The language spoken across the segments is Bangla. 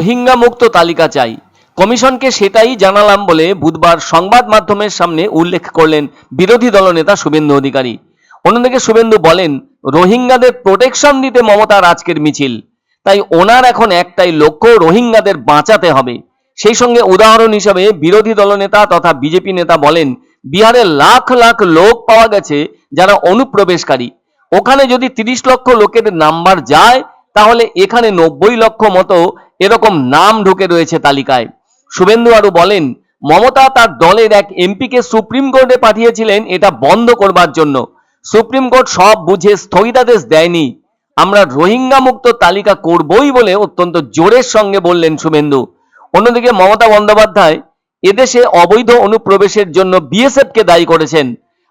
রোহিঙ্গা মুক্ত তালিকা চাই। কমিশনকে সেটাই জানালাম বলে বুধবার সংবাদ মাধ্যমের সামনে উল্লেখ করলেন বিরোধী দলনেতা শুভেন্দু অধিকারী। অন্যদিকে শুভেন্দু বলেন, রোহিঙ্গাদের প্রোটেকশন দিতে মমতার আজকের মিছিল। তাই ওনার এখন একটাই লক্ষ্য, রোহিঙ্গাদের বাঁচাতে হবে। সেই সঙ্গে উদাহরণ হিসাবে বিরোধী দলনেতা তথা বিজেপি নেতা বলেন, বিহারে লাখ লাখ লোক পাওয়া গেছে যারা অনুপ্রবেশকারী। ওখানে যদি তিরিশ লক্ষ লোকের নাম্বার যায় তাহলে এখানে নব্বই লক্ষ মতো এরকম নাম ঢুকে রয়েছে তালিকায়। শুভেন্দু আরও বলেন, মমতা তার দলের এক এমপিকে সুপ্রিম কোর্টে পাঠিয়েছিলেন, এটা বন্ধ করবার জন্য। সুপ্রিম কোর্ট সব বুঝে স্থগিতাদেশ দেয়নি। আমরা রোহিঙ্গা মুক্ত তালিকা করবই বলে অত্যন্ত জোরের সঙ্গে বললেন শুভেন্দু। অন্যদিকে মমতা বন্দ্যোপাধ্যায় এদেশে অবৈধ অনুপ্রবেশের জন্য বিএসএফ কে দায়ী করেছেন।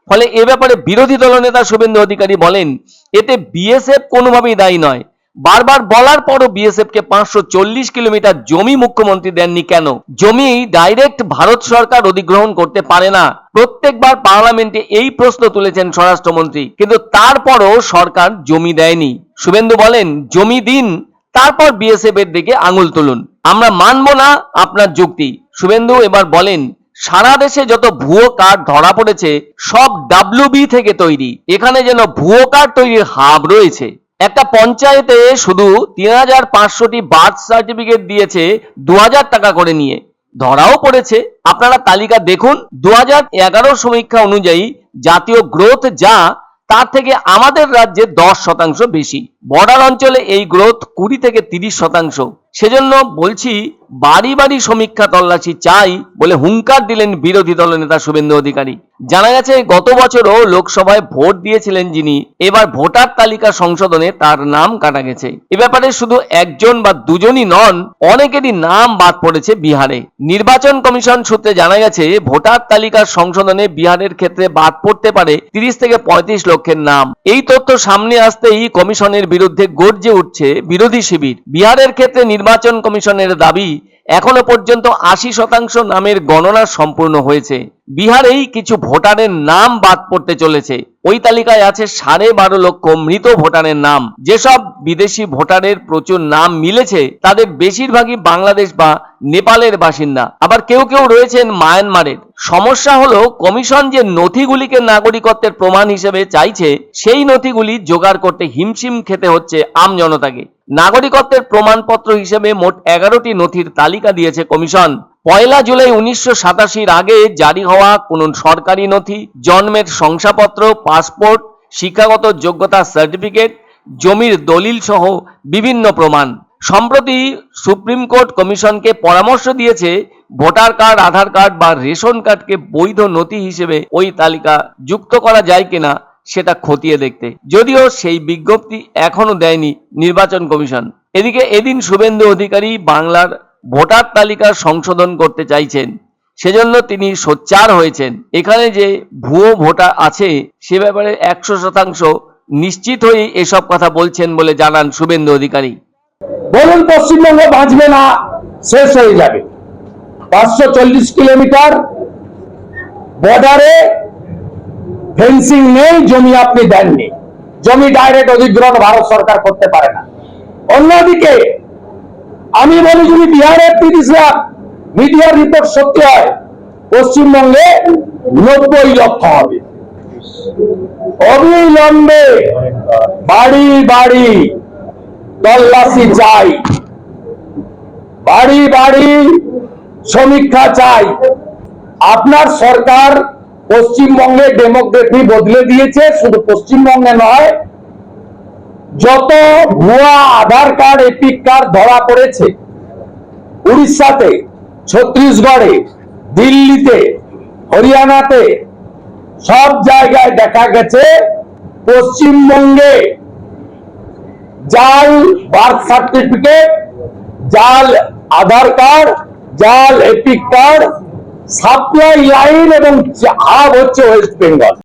ফলে এ ব্যাপারে বিরোধী দলনেতা শুভেন্দু অধিকারী বলেন, এতে বিএসএফ কোনোভাবেই দায়ী নয়। বারবার বলার পরও বিএসএফ কে পাঁচশো চল্লিশ কিলোমিটার জমি মুখ্যমন্ত্রী দেননি কেন? জমি ডাইরেক্ট ভারত সরকার অধিগ্রহণ করতে পারে না। প্রত্যেকবার পার্লামেন্টে এই প্রশ্ন তুলেছেন স্বরাষ্ট্রমন্ত্রী। কিন্তু তারপরও সরকার জমি দেয়নি। শুভেন্দু বলেন, জমি দিন, তারপর বিএসএফ এর দিকে আঙুল তুলুন। আমরা মানব না আপনার যুক্তি। শুভেন্দু এবার বলেন, সারা দেশে যত ভুয়ো কার্ড ধরা পড়েছে, সব ডাব্লিউবি থেকে তৈরি। এখানে যেন ভুয়ো কার্ড তৈরির হাব রয়েছে। একটা পঞ্চায়েতে শুধু তিন হাজার পাঁচশোটি বার্থ সার্টিফিকেট দিয়েছে দু হাজার টাকা করে নিয়ে। ধরাও পড়েছে। আপনারা তালিকা দেখুন, দু হাজার এগারো সমীক্ষা অনুযায়ী জাতীয় গ্রোথ যা, তার থেকে আমাদের রাজ্যে দশ শতাংশ বেশি। বর্ডার অঞ্চলে এই গ্রোথ কুড়ি থেকে তিরিশ শতাংশ। সেজন্য বলছি, বাড়ি বাড়ি সমীক্ষা তল্লাশি চাই বলে হুঙ্কার দিলেন বিরোধী দলনেতা শুভেন্দু অধিকারী। জানা গেছে, গত বছরও লোকসভায় ভোট দিয়েছিলেন যিনি, এবার ভোটার তালিকা সংশোধনে তার নাম কাটা গেছে। এ ব্যাপারে শুধু একজন বা দুজনই নন, অনেকেরই নাম বাদ পড়েছে বিহারে। নির্বাচন কমিশন সূত্রে জানা গেছে, ভোটার তালিকার সংশোধনে বিহারের ক্ষেত্রে বাদ পড়তে পারে তিরিশ থেকে পঁয়ত্রিশ লক্ষের নাম। এই তথ্য সামনে আসতেই কমিশনের বিরুদ্ধে গর্জে উঠছে বিরোধী শিবির। বিহারের ক্ষেত্রে নির্বাচন কমিশনের দাবি এখনও পর্যন্ত আশি শতাংশ নামের গণনা সম্পূর্ণ হয়েছে। বিহারেই কিছু ভোটারের নাম বাদ পড়তে চলেছে। ওই তালিকায় আছে সাড়ে বারো লক্ষ মৃত ভোটারের নাম। যেসব বিদেশি ভোটারের প্রচুর নাম মিলেছে, তাদের বেশিরভাগই বাংলাদেশ বা নেপালের বাসিন্দা। আবার কেউ কেউ রয়েছেন মায়ানমারের। সমস্যা হলো, কমিশন যে নথিগুলিকে নাগরিকত্বের প্রমাণ হিসেবে চাইছে, সেই নথিগুলি জোগাড় করতে হিমশিম খেতে হচ্ছে আম জনতাকে। নাগরিকত্বের প্রমাণপত্র হিসেবে মোট এগারোটি নথির তালিকা দিয়েছে কমিশন। পয়লা জুলাই উনিশশো সাতাশির আগে জারি হওয়া কোন সরকারি নথি, জন্মের শংসাপত্র, পাসপোর্ট, শিক্ষাগত যোগ্যতা সার্টিফিকেট, জমির দলিল সহ বিভিন্ন প্রমাণ। সম্প্রতি সুপ্রিম কোর্ট কমিশনকে পরামর্শ দিয়েছে, ভোটার কার্ড, আধার কার্ড বা রেশন কার্ডকে বৈধ নথি হিসেবে ওই তালিকা যুক্ত করা যায় কিনা সেটা খতিয়ে দেখতে। যদিও সেই বিজ্ঞপ্তি এখনও দেয়নি নির্বাচন কমিশন। এদিকে এদিন শুভেন্দু অধিকারী বাংলার ভোটার তালিকা সংশোধন করতে চাইছেন। সেজন্য তিনি সোচ্চার হয়েছেন। এখানে যে ভুয়ো ভোটার আছে, সে ব্যাপারে একশো শতাংশ নিশ্চিত হয়ে এসব কথা বলছেন বলে জানান শুভেন্দু অধিকারী। বলুন, পশ্চিমবঙ্গ বাঁচবে না, শেষ হয়ে যাবে। পাঁচশো চল্লিশ কিলোমিটার বর্ডারে ফেন্সিং নেই, জমি আপনি দেননি। জমি ডাইরেক্ট অধিগ্রহণ ভারত সরকার করতে পারে না। অন্যদিকে আমি বলি যদি বিহারের তিরিশ লাখ মিডিয়ার রিপোর্ট সত্যি হয়, পশ্চিমবঙ্গে নব্বই লক্ষ হবে। অবিলম্বে বাড়ি বাড়ি, তল্লাশি চাই। বাড়ি বাড়ি, সমীক্ষা চাই। আপনার সরকার পশ্চিমবঙ্গে ডেমোক্রেসি বদলে দিয়েছে, শুধু পশ্চিমবঙ্গে নয় যত ভুয়া আধার কার্ড এপিক কার্ড ধরা পড়েছে, উড়িষ্যাতে, ছত্তিশগড়ে, দিল্লিতে, হরিয়ানাতে, সব জায়গায় দেখা গেছে পশ্চিমবঙ্গে জাল বার্থ সার্টিফিকেট, জাল আধার কার্ড, জাল এপিক কার্ড, সাপ্লাই লাইন এবং হাব হচ্ছে ওয়েস্ট বেঙ্গল।